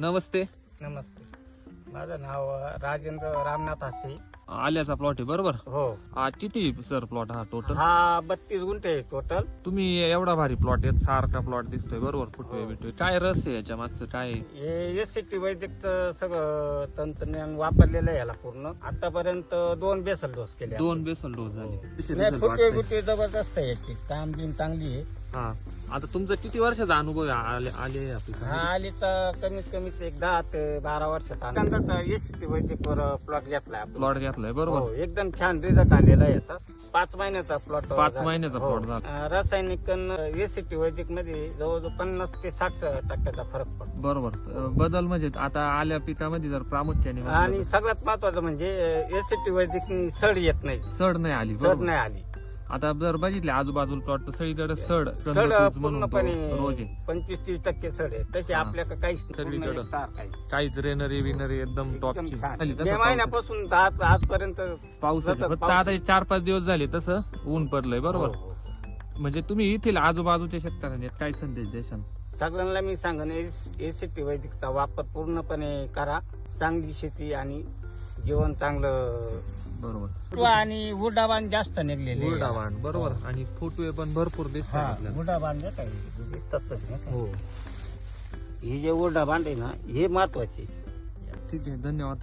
नमस्ते. नमस्ते. माझं नाव राजेंद्र रामनाथ हासे. आल्याचा प्लॉट आहे बरोबर? हो. हा किती सर प्लॉट हा टोटल हा बत्तीस गुंठे आहे टोटल तुम्ही एवढा भारी प्लॉट आहे सारखा प्लॉट दिसतोय बरोबर? फुटवे हो. बिटवे काय रस आहे याच्या मागचं? काय? आहे? हे एस सी टी वैद्यकचं सगळं तंत्रज्ञान वापरलेलं आहे याला पूर्ण. आतापर्यंत दोन बेसल डोस केले दोन बेसल डोस झाले. हो. नाही, फुटे गुटे जबरदस्त आहे याची. काम बिम चांगली आहे. हा. आता तुमचा किती वर्षाचा अनुभव आहे? आले आले हा आली तर कमीत कमीत एक दहा ते बारा वर्षात एस सी टी वैद्यकवर प्लॉट घेतलाय आपण. प्लॉट घेतलाय बरोबर. हो एकदम छान रिझल्ट आलेला आहे याचा. पाच महिन्याचा प्लॉट पाच महिन्याचा plot झाला. रासायनिक एसीटी वैदिकमध्ये जवळजवळ पन्नास ते साठ टक्क्याचा फरक पडतो. बरोबर. अं, बदल म्हणजे आता आल्या पिकामध्ये जर प्रामुख्याने आणि सगळ्यात महत्वाचं म्हणजे एसीटी वैदिक सड येत नाही. सड नाही आली सड बरोबर. नाही आली. आता जर बघितले आजूबाजूला प्लॉट तर सगळीकडे सड सड म्हणून तो पूर्णपणे रोज आहे पंचवीस तीस टक्के सड आहे हा. आपल्याकडे काहीच. पूर्ण सगळीकडं. एकसारखं आहे. काहीच रेनरी विनरी एकदम एकदम टॉपची छान झाली मे तसं पाऊस महिन्यापासून तर आज आजपर्यंत पाऊस सतत फक्त पाऊस. आता हे चार पाच दिवस झाले तसं ऊन पडलंय बरोबर हो, हो. म्हणजे तुम्ही येथील आजूबाजूच्या शेतकऱ्यांनी काय संदेश देशाल सगळ्यांना मी सांगन एसीटी वैदिकचा वापर पूर्णपणे करा चांगली शेती आणि जीवन चांगलं बरोबर. आणि उडाबान जास्त निघलेले. उरडावाण बरोबर. आणि फुटवे पण भरपूर दिसतात आपल्याला. उडाबान जे काही दिसतात तसे नाही का? हो. हे जे उडाबांड आहे ना हे महत्त्वाचे ठीक आहे धन्यवाद.